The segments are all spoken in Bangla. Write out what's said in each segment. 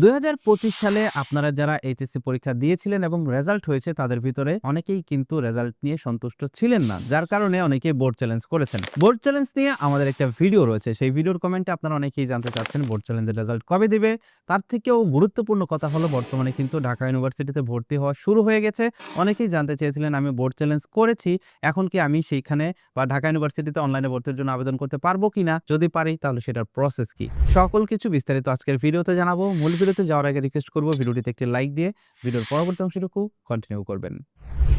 দুই হাজার পঁচিশ সালে আপনারা যারা এইচএসসি পরীক্ষা দিয়েছিলেন এবং রেজাল্ট হয়েছে, তাদের ভিতরে অনেকেই কিন্তু রেজাল্ট নিয়ে সন্তুষ্ট ছিলেন না, যার কারণে অনেকেই বোর্ড চ্যালেঞ্জ করেছেন। বোর্ড চ্যালেঞ্জ নিয়ে আমাদের একটা ভিডিও রয়েছে, সেই ভিডিওর কমেন্টে আপনারা অনেকেই জানতে চাচ্ছেন বোর্ড চ্যালেঞ্জের রেজাল্ট কবে দিবে? তার থেকেও গুরুত্বপূর্ণ কথা হলো, বর্তমানে কিন্তু ঢাকা ইউনিভার্সিটিতে ভর্তি হওয়া শুরু হয়ে গেছে। অনেকেই জানতে চেয়েছিলেন, আমি বোর্ড চ্যালেঞ্জ করেছি, এখন কি আমি সেইখানে বা ঢাকা ইউনিভার্সিটিতে অনলাইনে ভর্তির জন্য আবেদন করতে পারব কিনা? যদি পারি, তাহলে সেটার প্রসেস কি? সকল কিছু বিস্তারিত আজকের ভিডিওতে জানাব। মূল ভিডিওতে যাওয়ার আগে রিকোয়েস্ট করব ভিডিওটিতে একটি লাইক দিয়ে ভিডিওর পরবর্তী অংশটুকু কন্টিনিউ করবেন।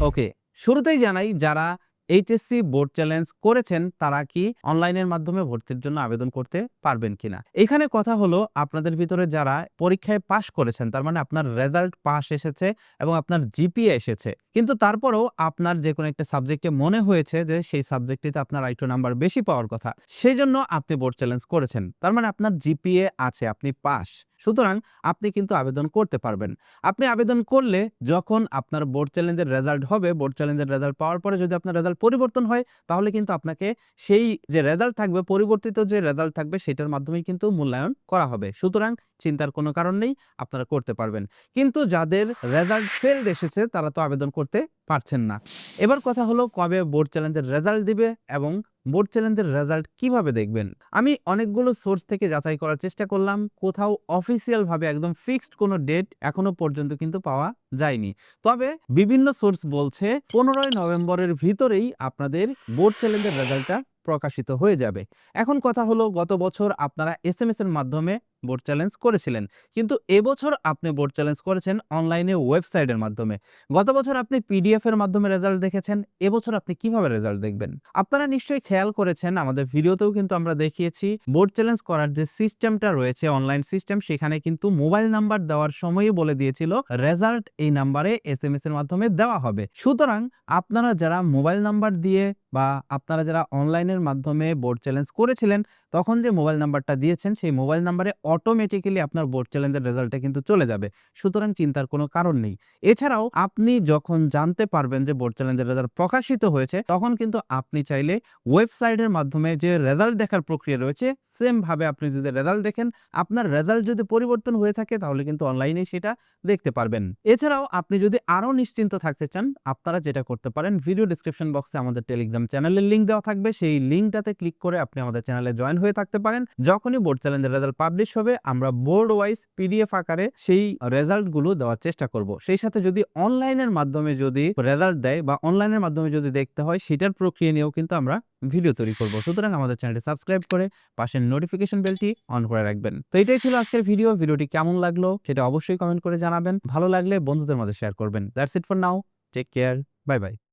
ওকে শুরুতেই জানাই, যারা এইচএসসি বোর্ড চ্যালেঞ্জ করেছেন, তারা কি অনলাইনের মাধ্যমে ভর্তির জন্য আবেদন করতে পারবেন কিনা? এখানে কথা হলো, আপনাদের ভিতরে যারা পরীক্ষায় পাশ করেছেন, তার মানে আপনার রেজাল্ট পাস এসেছে এবং আপনার জিপিএ এসেছে। কিন্তু তারপরেও আপনার যে কোনো একটা সাবজেক্টে মনে হয়েছে যে, সেই সাবজেক্টটিতে আপনার আইটো নাম্বার বেশি পাওয়ার কথা। সেই জন্য আপনি বোর্ড চ্যালেঞ্জ করেছেন। তার মানে আপনার জিপিএ আছে, আপনি পাস সুতরাং আপনি কিন্তু আবেদন করতে পারবেন। আপনি আবেদন করলে যখন আপনার বোর্ড চ্যালেঞ্জের রেজাল্ট হবে বোর্ড চ্যালেঞ্জের রেজাল্ট পাওয়ার পরে যদি আপনার রেজাল্ট পরিবর্তন হয়, তাহলে কিন্তু আপনাকে সেই যে রেজাল্ট থাকবে, পরিবর্তিত যে রেজাল্ট থাকবে, সেটার মাধ্যমেই কিন্তু মূল্যায়ন করা হবে। সুতরাং চিন্তার কোনো কারণ নেই, আপনারা করতে পারবেন। কিন্তু যাদের রেজাল্ট ফেলড এসেছে, তারা তো আবেদন করতে পারছেন না। এবার কথা হলো কবে বোর্ড চ্যালেঞ্জের রেজাল্ট দিবে এবং বোর্ড চ্যালেঞ্জের রেজাল্ট কীভাবে দেখবেন? আমি অনেকগুলো সোর্স থেকে যাচাই করার চেষ্টা করলাম, কোথাও অফিসিয়াল ভাবে একদম ফিক্সড কোনো ডেট এখনও পর্যন্ত কিন্তু পাওয়া যায়নি। তবে বিভিন্ন সোর্স বলছে পনেরোই নভেম্বরের ভিতরেই আপনাদের বোর্ড চ্যালেঞ্জের রেজাল্টটা প্রকাশিত হয়ে যাবে। এখন কথা হলো গত বছর আপনারা এস এম এর মাধ্যমে বোর্ড চ্যালেঞ্জ করেছিলেন। কিন্তু এবছর আপনি বোর্ড চ্যালেঞ্জ করেছেন অনলাইনে ওয়েবসাইটের মাধ্যমে। গত বছর আপনি পিডিএফ এর মাধ্যমে রেজাল্ট দেখেছেন, এবছর আপনি কীভাবে রেজাল্ট দেখবেন? আপনারা নিশ্চয়ই খেয়াল করেছেন, আমাদের ভিডিওতেও কিন্তু আমরা দেখিয়েছি বোর্ড চ্যালেঞ্জ করার যে সিস্টেমটা রয়েছে অনলাইন সিস্টেম সেখানে কিন্তু মোবাইল নাম্বার দেওয়ার সময়ই বলে দিয়েছিল রেজাল্ট এই নাম্বারে এস এম এস এর মাধ্যমে দেওয়া হবে। সুতরাং আপনারা যারা মোবাইল নাম্বার দিয়ে বা আপনারা যারা অনলাইনের মাধ্যমে বোর্ড চ্যালেঞ্জ করেছিলেন, তখন যে মোবাইল নাম্বারটা দিয়েছেন, সেই মোবাইল নাম্বারে অটোমেটিক্যালি আপনার বোর্ড চ্যালেঞ্জের রেজাল্টটা কিন্তু চলে যাবে। সুতরাং চিন্তার কোনো কারণ নেই। এছাড়াও আপনি যখন জানতে পারবেন যে বোর্ড চ্যালেঞ্জের রেজাল্ট প্রকাশিত হয়েছে, তখন কিন্তু আপনি চাইলে ওয়েবসাইটের মাধ্যমে যে রেজাল্ট দেখার প্রক্রিয়া রয়েছে সেম ভাবে আপনি যদি রেজাল্ট দেখেন, আপনার রেজাল্ট যদি পরিবর্তন হয়ে থাকে, তাহলে কিন্তু অনলাইনে সেটা দেখতে পারবেন। এছাড়াও আপনি যদি আরও নিশ্চিন্ত থাকতে চান, আপনারা যেটা করতে পারেন ভিডিও ডিসক্রিপশন বক্সে আমাদের টেলিগ্রাম চ্যানেলের লিঙ্ক দেওয়া থাকবে। সেই লিঙ্কটাতে ক্লিক করে আপনি আমাদের চ্যানেলে জয়েন হয়ে থাকতে পারেন। যখনই বোর্ড চ্যালেঞ্জের রেজাল্ট পাবলিশ হবে আমরা বোর্ড ওয়াইজ পিডিএফ আকারে সেই রেজাল্টগুলো দেওয়ার চেষ্টা করব। সেই সাথে যদি অনলাইনের মাধ্যমে যদি রেজাল্ট দেয় বা অনলাইনের মাধ্যমে যদি দেখতে হয়, সেটার প্রক্রিয়া নিয়েও কিন্তু আমরা ভিডিও তৈরি করব। সুতরাং আমাদের চ্যানেলটি সাবস্ক্রাইব করে পাশের নোটিফিকেশন বেলটি অন করে রাখবেন। তো এটাই ছিল আজকের ভিডিও ভিডিওটি কেমন লাগল সেটা অবশ্যই কমেন্ট করে জানাবেন। ভালো লাগলে বন্ধুদের মাঝে শেয়ার করবেন। That's it for now take care bye bye